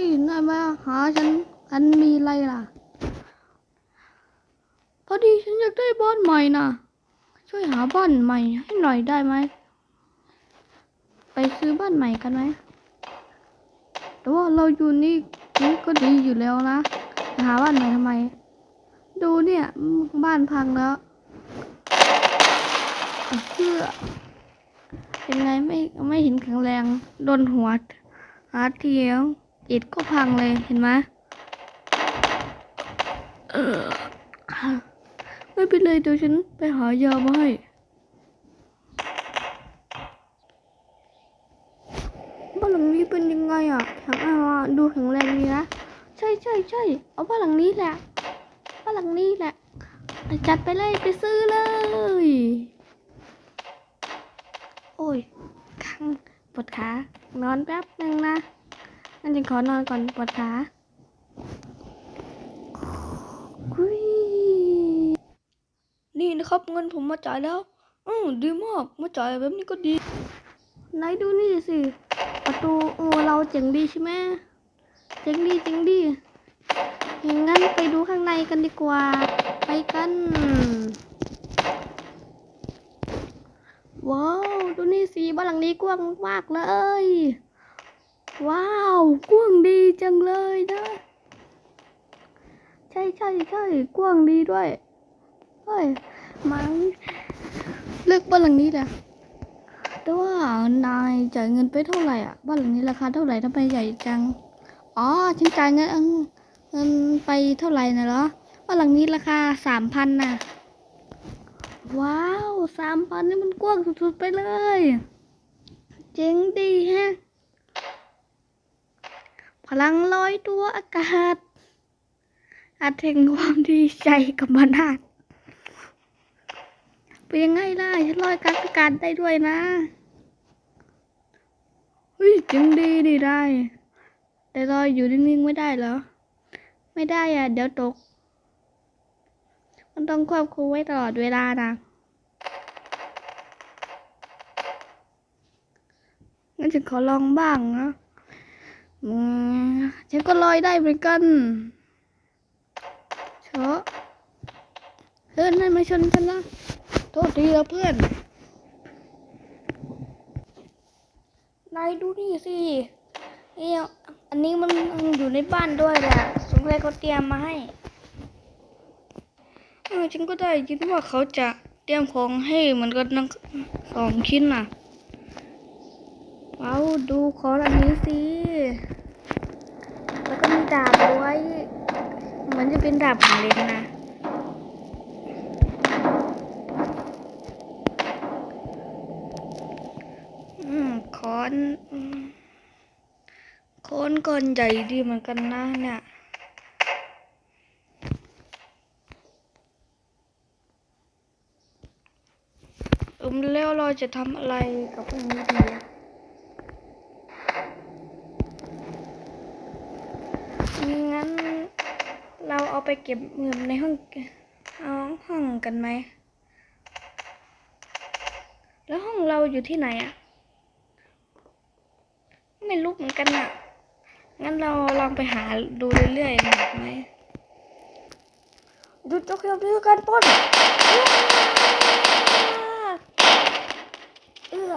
ฮ้ยนายมาหาฉันอันมีอะไรล่ะ พอดีฉันอยากได้บ้านใหม่น่ะช่วยหาบ้านใหม่ให้หน่อยได้ไหม ไปซื้อบ้านใหม่กันไหมแต่ว่าเราอยู่นี่นี่ก็ดีอยู่แล้วนะหาบ้านใหม่ทำไม ดูเนี่ยบ้านพังแล้วเพื่อเป็นไงไม่ไม่เห็นแข็งแรงโดนหัวหาเทียว อิดก็พังเลยเห็นไหมเออไม่เป็นไรเดี๋ยวฉันไปหายามาให้บ้านหลังนี้เป็นยังไงอะแข็งอะดูแข็งแรงดีนะใช่ใช่ใช่เอาบ้านหลังนี้แหละบ้านหลังนี้แหละ จัดไปเลยไปซื้อเลย โอ้ยคังปวดขานอนแป๊บนึงนะ งั้นฉันขอนอนก่อนปวดขากุยนี่นะครับเงินผมมาจ่ายแล้ว อืมดีมากมาจ่ายแบบนี้ก็ดี ไหนดูนี่สิประตูโอ้เราเจ๋งดีใช่ไหมเจ๋งดีเจ๋งดีอย่างงั้นไปดูข้างในกันดีกว่า ไปกัน ว้าว ดูนี่สิบ้านหลังนี้กว้างมากเลย ว้าวกว้างดีจังเลยนะ ใช่ใช่ใช่กว้างดีด้วยเฮ้ยมังเลือกบ้านหลังนี้แหละแต่ว่านายจ่ายเงินไปเท่าไหร่อะบ้านหลังนี้ราคาเท่าไหร่ทำไมใหญ่จังอ๋อฉันจ่ายเงินเงินไปเท่าไหร่นะเหรอบ้านหลังนี้ราคาสามพันน่ะว้าวสามพันนี่มันกว้างสุดๆไปเลย เจ๋งดีแฮะ พลังลอยตัวอากาศ อาจแห่งความดีใจกับมนาดเป็นยังไงล่ะฉันลอยกลางอากาศได้ด้วยนะเฮ้ยจริงดีดีได้ แต่ลอยอยู่นิ่งๆไม่ได้เหรอ ไม่ได้อะ เดี๋ยวตก มันต้องควบคุมไว้ตลอดเวลานะงั้นฉันขอลองบ้างนะ ฉันก็ลอยได้เหมือนกันเชอะเฮ้ยนั่นมาชนฉันละโทษทีแล้วเพื่อนนายดูนี่สินี่อันนี้มันอยู่ในบ้านด้วยแหละสงสัยเขาเตรียมมาให้เออฉันก็ได้ยินว่าเขาจะเตรียมของให้เหมือนกันทั้งสองชิ้นน่ะ ดูขออันนี้สิ แล้วก็มีดาบด้วยเหมือนจะเป็นดาบของเลนนะอืมคอนอืมคอนก้อนใหญ่ดีเหมือนกันนะเนี่ยอืมแล้วเราจะทำอะไรกับพวกนี้ดีอะงั้น เราเอา ไปเก็บเงินในห้องเอาห้องกันไหม แล้วห้องเราอยู่ที่ไหนอะไม่รู้เหมือนกันอะงั้นเราลองไปหาดูเรื่อยๆหน่อยไหมหยุดเจ้าเขียวยการป้นเอื้อ